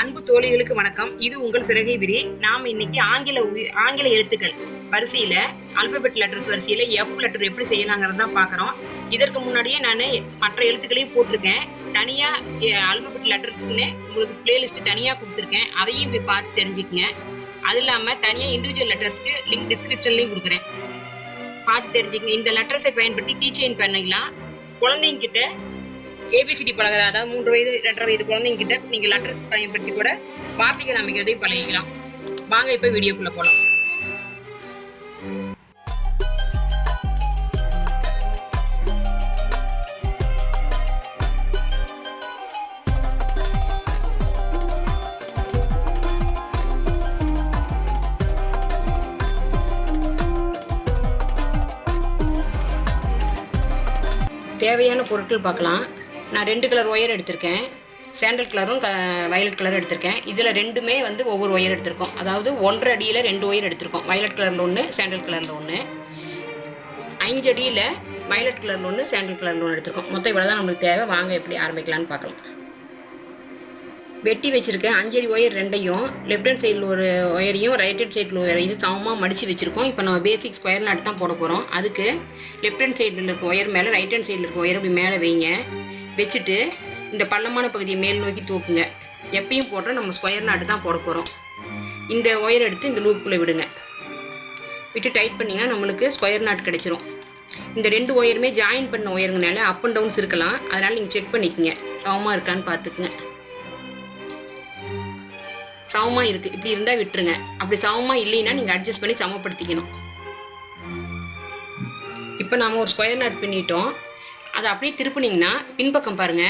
அன்பு தோழிகளுக்கு வணக்கம். இது உங்கள் சிறகை விரி நாம் இன்னைக்கு ஆங்கில ஆங்கில எழுத்துக்கள் வரிசையில அல்பபெட் லெட்டர்ஸ் வரிசையில எஃப் லெட்டர் எப்படி செய்யலாங்கிறத தான் பார்க்குறோம். இதற்கு முன்னாடியே நான் மற்ற எழுத்துக்களையும் போட்டிருக்கேன். தனியா அல்பபெட் லெட்டர்ஸ்க்குன்னு உங்களுக்கு பிளேலிஸ்ட் தனியா கொடுத்துருக்கேன். அதையும் போய் பார்த்து தெரிஞ்சுக்கங்க. அது இல்லாம தனியா இண்டிவிஜுவல் லெட்டர்ஸ்க்கு லிங்க் டிஸ்கிரிப்ஷன்லையும் கொடுக்குறேன். பார்த்து தெரிஞ்சுக்கங்க. இந்த லெட்டர்ஸை பயன்படுத்தி கீ பண்ணிக்கலாம் குழந்தைங்க கிட்ட ஏபிசிடி பழகிற அதாவது மூன்று வயது ரெண்டரை வயது குழந்தைங்க கிட்ட நீங்கள் லெட்டர்ஸ் பயன்படுத்தி கூட வார்த்தைகள் அமைக்கிறதையும் பழகிக்கலாம். வாங்க இப்போ வீடியோக்குள்ளே போகலாம் தேவையான பொருட்கள் பார்க்கலாம். நான் ரெண்டு கலர் ஒயர் எடுத்திருக்கேன். சாண்டல் கலரும் க வயலட் கலரும் எடுத்திருக்கேன். இதில் ரெண்டுமே வந்து ஒவ்வொரு ஒயர் எடுத்திருக்கோம். அதாவது ஒன்றரை அடியில் ரெண்டு ஒயர் எடுத்திருக்கோம். வயலட் கலரில் ஒன்று சாண்டல் கலரில் ஒன்று அஞ்சு அடியில் வயலட் கலரில் ஒன்று சாண்டல் கலரில் ஒன்று எடுத்திருக்கோம். மொத்தம் இவ்வளோ தான் நம்மளுக்கு தேவை. வாங்க எப்படி ஆரம்பிக்கலாம்னு பார்க்கலாம். வெட்டி வச்சுருக்கேன். அஞ்சடி ஒயர் ரெண்டையும் லெஃப்ட் ஹேண்ட் சைடில் ஒரு ஒயரையும் ரைட் ஹேண்ட் சைடில் ஒரு இது சமமாக மடித்து வச்சுருக்கோம். இப்போ நம்ம பேசிக் ஸ்கொயர் நாட் தான் போட போகிறோம் அதுக்கு லெஃப்ட் ஹேண்ட் சைடில் இருக்க ஒயர் மேலே ரைட் ஹேண்ட் சைடில் இருக்க ஒயர் அப்படி மேலே வைங்க. வச்சுட்டு இந்த பள்ளமான பகுதியை மேல் நோக்கி தூக்குங்க. எப்பயும் போடுற நம்ம ஸ்கொயர் நாட்டு தான் போட போகிறோம் இந்த ஒயர் எடுத்து இந்த லூப்புக்குள்ளே விடுங்க. விட்டு டைட் பண்ணிங்கன்னா நம்மளுக்கு ஸ்கொயர் நாட் கிடச்சிரும். இந்த ரெண்டு ஒயருமே ஜாயின் பண்ண ஒயருங்கனால அப் அண்ட் டவுன்ஸ் இருக்கலாம். அதனால் நீங்கள் செக் பண்ணிக்கோங்க. சமமாக இருக்கான்னு பார்த்துக்குங்க. சமமாக இருக்குது இப்படி இருந்தால் விட்டுருங்க. அப்படி சமமாக இல்லைன்னா நீங்கள் அட்ஜஸ்ட் பண்ணி சமப்படுத்திக்கணும். இப்போ நாம் ஒரு ஸ்கொயர் நாட் பின்னிட்டோம். அதை அப்படியே திருப்புனீங்கன்னா பின்பக்கம் பாருங்க.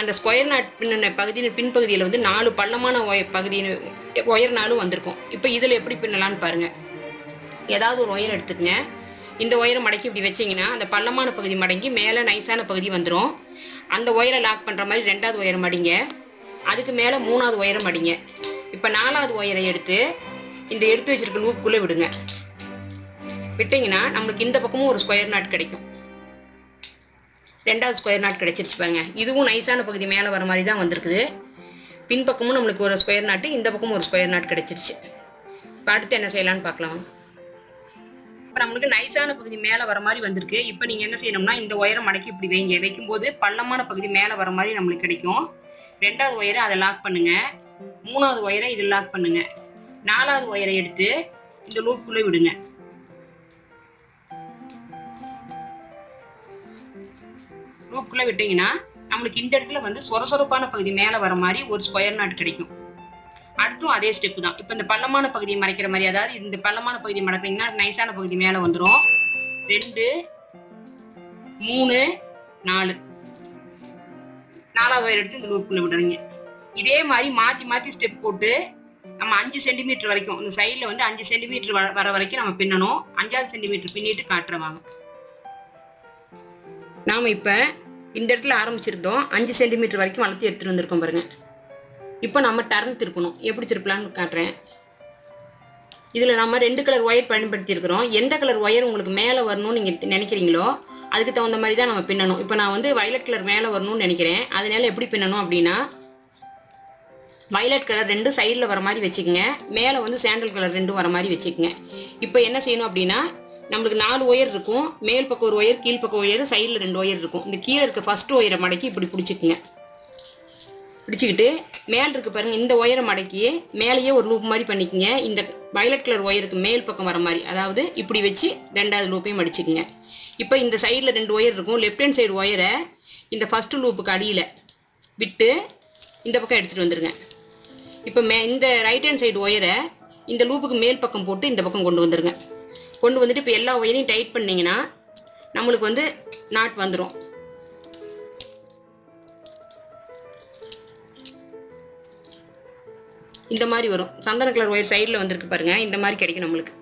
அந்த ஸ்கொயர் நாட் பின்ன பகுதியின் பின்பகுதியில் வந்து நாலு பள்ளமான ஒயர் பகுதியின் ஒயர் நாளும் வந்திருக்கும். இப்போ இதில் எப்படி பின்னலான்னு பாருங்கள் ஏதாவது ஒரு ஒயர் எடுத்துக்கங்க. இந்த ஒயரை மடக்கி இப்படி வச்சீங்கன்னா அந்த பள்ளமான பகுதி மடங்கி மேலே நைஸான பகுதி வந்துடும் அந்த ஒயரை லாக் பண்ணுற மாதிரி ரெண்டாவது ஒயரை மடிங்க. அதுக்கு மேலே மூணாவது ஒயரை மடிங்க. இப்போ நாலாவது ஒயரை எடுத்து இந்த எடுத்து வச்சிருக்க லூப்புக்குள்ளே விடுங்க. விட்டிங்கன்னா நம்மளுக்கு இந்த பக்கமும் ஒரு ஸ்கொயர் நாட் கிடைக்கும். ரெண்டாவது ஸ்கொயர் நாட் கிடைச்சிருச்சுப்பாங்க இதுவும் நைஸான பகுதி மேலே வர மாதிரி தான் வந்திருக்குது. பின்பக்கமும் நம்மளுக்கு ஒரு ஸ்கொயர் நாட்டு இந்த பக்கமும் ஒரு ஸ்கொயர் நாட் கிடைச்சிருச்சு. இப்போ அடுத்து என்ன செய்யலான்னு பார்க்கலாம். இப்போ நம்மளுக்கு நைஸான பகுதி மேலே வர மாதிரி வந்திருக்கு. இப்போ நீங்கள் என்ன செய்யணும்னா இந்த ஒயரை மடக்கி இப்படி வைங்க. வைக்கும்போது பள்ளமான பகுதி மேலே வர மாதிரி நம்மளுக்கு கிடைக்கும். ரெண்டாவது ஒயரை அதை லாக் பண்ணுங்க. மூணாவது ஒயரை இது லாக் பண்ணுங்க. நாலாவது ஒயரை எடுத்து இந்த லூப்புக்குள்ளே விடுங்க. லூப்புக்குள்ளே விட்டீங்கன்னா நம்மளுக்கு இந்த இடத்துல வந்து சொரசொரப்பான பகுதி மேலே வர மாதிரி ஒரு ஸ்கொயர் நாட் கிடைக்கும். அடுத்தும் அதே ஸ்டெப்பு தான். இப்போ இந்த பள்ளமான பகுதியை மறைக்கிற மாதிரி அதாவது இந்த பள்ளமான பகுதி மடக்கிறீங்கன்னா நைஸான பகுதி மேலே வந்துடும் ரெண்டு மூணு நாலு. நாலாவது வயர் எடுத்து இந்த லூப்புக்குள்ளே விடுறீங்க. இதே மாதிரி மாற்றி மாற்றி ஸ்டெப் போட்டு நம்ம அஞ்சு சென்டிமீட்டர் வரைக்கும் இந்த சைடில் வந்து அஞ்சு சென்டிமீட்டர் வர வர வரைக்கும் நம்ம பின்னணும். அஞ்சாவது சென்டிமீட்டர் பின்னிட்டு காட்டுறவாங்க நாம் இப்போ இந்த இடத்துல ஆரம்பிச்சிருந்தோம். அஞ்சு சென்டிமீட்டர் வரைக்கும் வளர்த்து எடுத்துகிட்டு வந்திருக்கோம் பாருங்க. இப்போ நம்ம டர்ன் திருப்பணும். எப்படி திருப்பலான்னு காட்டுறேன். இதில் நம்ம ரெண்டு கலர் ஒயர் பயன்படுத்தியிருக்கிறோம். எந்த கலர் ஒயர் உங்களுக்கு மேலே வரணும்னு நீங்கள் நினைக்கிறீங்களோ அதுக்கு தகுந்த மாதிரி தான் நம்ம பின்னணும். இப்போ நான் வந்து வயலட் கலர் மேலே வரணும்னு நினைக்கிறேன். அதனால எப்படி பின்னணும் அப்படின்னா வயலட் கலர் ரெண்டு சைடில் வர மாதிரி வச்சுக்கோங்க. மேலே வந்து சாண்டல் கலர் ரெண்டும் வர மாதிரி வச்சுக்கோங்க. இப்போ என்ன செய்யணும் அப்படின்னா நம்மளுக்கு நாலு ஒயர் இருக்கும். மேல் பக்கம் ஒரு ஒயர் கீழ் பக்கம் ஒயர் சைடில் ரெண்டு ஒயர் இருக்கும். இந்த கீழே இருக்க ஃபஸ்ட் ஒயரை மடக்கி இப்படி பிடிச்சிக்குங்க. பிடிச்சிக்கிட்டு மேல் இருக்கு பாருங்கள் இந்த ஒயரை மடக்கி மேலேயே ஒரு லூப் மாதிரி பண்ணிக்கோங்க. இந்த வயலட் கலர் ஒயருக்கு மேல் பக்கம் வர மாதிரி அதாவது இப்படி வச்சு ரெண்டாவது லூப்பையும் மடிச்சுக்குங்க. இப்போ இந்த சைடில் ரெண்டு ஒயர் இருக்கும். லெஃப்ட் ஹேண்ட் சைடு ஒயரை இந்த ஃபஸ்ட்டு லூப்புக்கு அடியில் விட்டு இந்த பக்கம் எடுத்துகிட்டு வந்துடுங்க இப்போ மே இந்த ரைட் ஹேண்ட் சைடு ஒயரை இந்த லூப்புக்கு மேல் பக்கம் போட்டு இந்த பக்கம் கொண்டு வந்துடுங்க கொண்டு வந்துட்டு இப்போ எல்லா ஒயரையும் டைட் பண்ணிங்கன்னா நம்மளுக்கு வந்து நாட் வந்துடும் இந்த மாதிரி வரும். சந்தன கலர் ஒயர் சைடில் வந்திருக்கு பாருங்கள் இந்த மாதிரி கிடைக்கும் நம்மளுக்கு.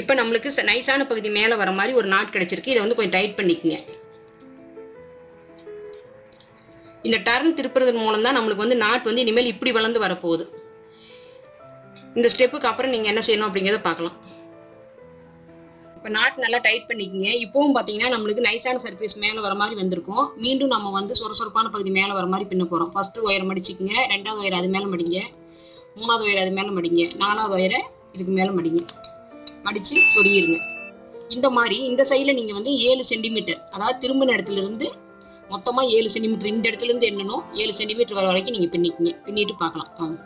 இப்போ நம்மளுக்கு நைஸான பகுதி மேலே வர மாதிரி ஒரு நாட் கிடைச்சிருக்கு. இதை வந்து கொஞ்சம் டைட் பண்ணிக்கோங்க. இந்த டர்ன் திருப்புறதன் மூலம் தான் நம்மளுக்கு வந்து நாட் வந்து இனிமேல் இப்படி வளர்ந்து வரப்போகுது. இந்த ஸ்டெப்புக்கு அப்புறம் நீங்கள் என்ன செய்யணும் அப்படிங்கிறத பார்க்கலாம். இப்போ நாட் நல்லா டைட் பண்ணிக்கிங்க. இப்போவும் பார்த்தீங்கன்னா நம்மளுக்கு நைஸான சர்ஃபேஸ் மேலே வர மாதிரி வந்திருக்கும். மீண்டும் நம்ம வந்து சொரசொரப்பான பகுதி மேலே வர மாதிரி பின்ன போகிறோம் ஃபஸ்ட்டு ஒயரை மடிச்சிக்கிங்க. ரெண்டாவது ஒயர் அது மேலே மடிங்க. மூணாவது ஒயர் அது மேலே மடிங்க. நாலாவது ஒயரை இதுக்கு மேலே மடிங்க. மடித்து சொருகிருங்க. இந்த மாதிரி இந்த சைடில் நீங்கள் வந்து ஏழு சென்டிமீட்டர் அதாவது திரும்பின இடத்துல இருந்து மொத்தமாக ஏழு சென்டிமீட்டர் இந்த இடத்துல இருந்து ஏழு சென்டிமீட்டர் வர வரைக்கும் நீங்கள் பின்னிக்கிங்க. பின்னிட்டு பார்க்கலாம். வாங்க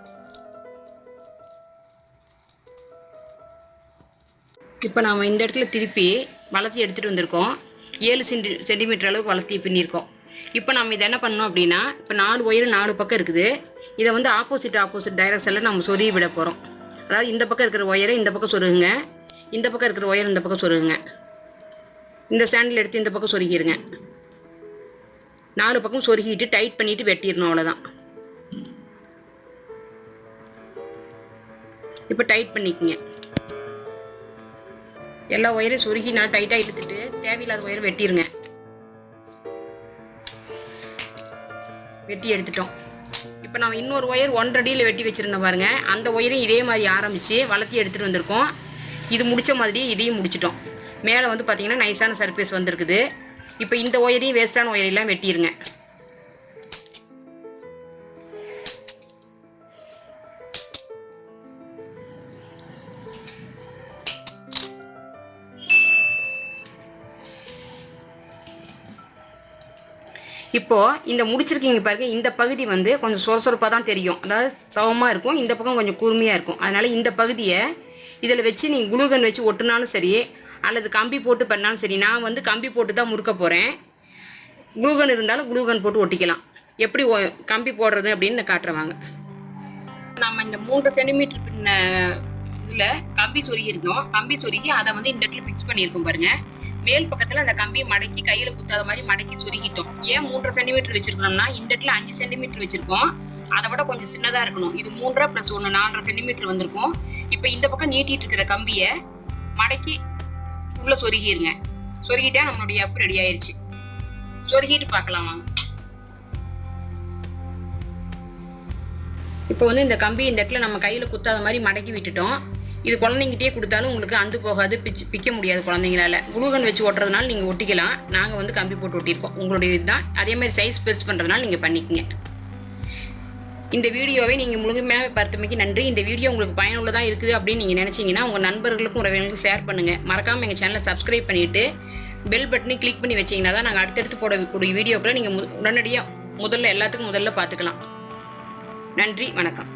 இப்போ நாம் இந்த இடத்துல திருப்பி வளர்த்தி எடுத்துகிட்டு வந்திருக்கோம். ஏழு சென்டி சென்டிமீட்டர் அளவுக்கு வளர்த்தி பின்னிருக்கோம். இப்போ நம்ம இதை என்ன பண்ணோம் அப்படின்னா இப்போ நாலு ஒயர் நாலு பக்கம் இருக்குது. இதை வந்து ஆப்போசிட் ஆப்போசிட் டைரக்ஷனில் நம்ம சொருகி விட போகிறோம் அதாவது இந்த பக்கம் இருக்கிற ஒயரை இந்த பக்கம் சொருகுங்க. இந்த பக்கம் இருக்கிற ஒயர் இந்த பக்கம் சொருகுங்க. இந்த ஸ்டாண்டில் எடுத்து இந்த பக்கம் சொருகிடுங்க நாலு பக்கம் சொருகிட்டு டைட் பண்ணிட்டு வெட்டிடணும் அவ்வளோதான் இப்போ டைட் பண்ணிக்கங்க. எல்லா ஒயரும் சுருகி நான் டைட்டாக இழுத்துட்டு தேவையில்லாத ஒயர் வெட்டிடுங்க வெட்டி எடுத்துட்டோம். இப்போ நம்ம இன்னொரு ஒயர் ஒன்றரை அடியில் வெட்டி வச்சுருந்தோம் பாருங்கள் அந்த ஒயரையும் இதே மாதிரி ஆரம்பித்து வளர்த்தி எடுத்துகிட்டு வந்திருக்கோம். இது முடிச்ச மாதிரி இதையும் முடிச்சிட்டோம். மேலே வந்து பார்த்தீங்கன்னா நைஸான சர்ஃபேஸ் வந்திருக்குது. இப்போ இந்த ஒயரையும் வேஸ்ட்டான ஒயரெல்லாம் வெட்டிடுங்க இப்போ இந்த முடிச்சிருக்கீங்க பாருங்க இந்த பகுதி வந்து கொஞ்சம் சொரசொரப்பாக தான் தெரியும். அதாவது சவமாக இருக்கும் இந்த பக்கம் கொஞ்சம் கூர்மையாக இருக்கும். அதனால இந்த பகுதியை இதில் வச்சு நீங்கள் குளுகன் வச்சு ஒட்டுனாலும் சரி அல்லது கம்பி போட்டு பண்ணாலும் சரி நான் வந்து கம்பி போட்டு தான் முறுக்க போகிறேன் குளுகன் இருந்தாலும் குளுகன் போட்டு ஒட்டிக்கலாம். எப்படி கம்பி போடுறது அப்படின்னு நான் நம்ம இந்த மூன்று சென்டிமீட்டர் பின்ன இதில் கம்பி சொருகி இருந்தோம் கம்பி சொருகி அதை வந்து இந்த இடத்துல ஃபிக்ஸ் பண்ணியிருக்கோம் பாருங்கள் மேல் பக்கத்துல அந்த கம்பியை மடக்கி கையில குத்தாத மாதிரி மடக்கி சொருகிட்டோம் ஏன் மூன்றரை சென்டிமீட்டர் வச்சிருக்கோம்னா இந்த இடத்துல அஞ்சு சென்டிமீட்டர் வச்சிருக்கோம். அதை விட கொஞ்சம் சின்னதா இருக்கணும். இது மூன்றரை பிளஸ் ஒன்று நாலரை சென்டிமீட்டர் வந்திருக்கும். இப்போ இந்த பக்கம் நீட்டிட்டு இருக்கிற கம்பியை மடக்கி உள்ள சொருகிருங்க. சொருகிட்டா நம்மளுடைய எஃப் ரெடி ஆயிருச்சு. சொருகிட்டு பார்க்கலாம்? வாங்க இப்போ வந்து இந்த கம்பி இந்த இடத்துல நம்ம கையில் குத்தாத மாதிரி மடக்கி விட்டுட்டோம். இது குழந்தைங்கிட்டே கொடுத்தாலும் உங்களுக்கு அந்து போகாது பிச்சு பிக்க முடியாது குழந்தைங்களால. குளுகன் வச்சு ஒட்டுறதுனால நீங்கள் ஒட்டிக்கலாம். நாங்கள் வந்து கம்பி போட்டு ஒட்டியிருக்கோம். உங்களுடைய இதுதான். அதே மாதிரி சைஸ் பெருசு பண்ணுறதுனால நீங்கள் பண்ணிக்கங்க. இந்த வீடியோவை நீங்கள் முழுமையாக பார்த்தமைக்கு நன்றி. இந்த வீடியோ உங்களுக்கு பயனுள்ளதாக இருக்குது அப்படின்னு நீங்கள் நினச்சிங்கன்னா உங்கள் நண்பர்களுக்கும் உறவினர்களுக்கும் ஷேர் பண்ணுங்கள் மறக்காமல் எங்கள் சேனலை சப்ஸ்கிரைப் பண்ணிவிட்டு பெல் பட்டனை கிளிக் பண்ணி வச்சிங்கன்னா தான் நாங்கள் அடுத்தடுத்து போடக்கூடிய வீடியோக்களை நீங்கள் உடனடியாக முதல்ல எல்லாத்துக்கும் முதல்ல பார்த்துக்கலாம். நன்றி. வணக்கம்.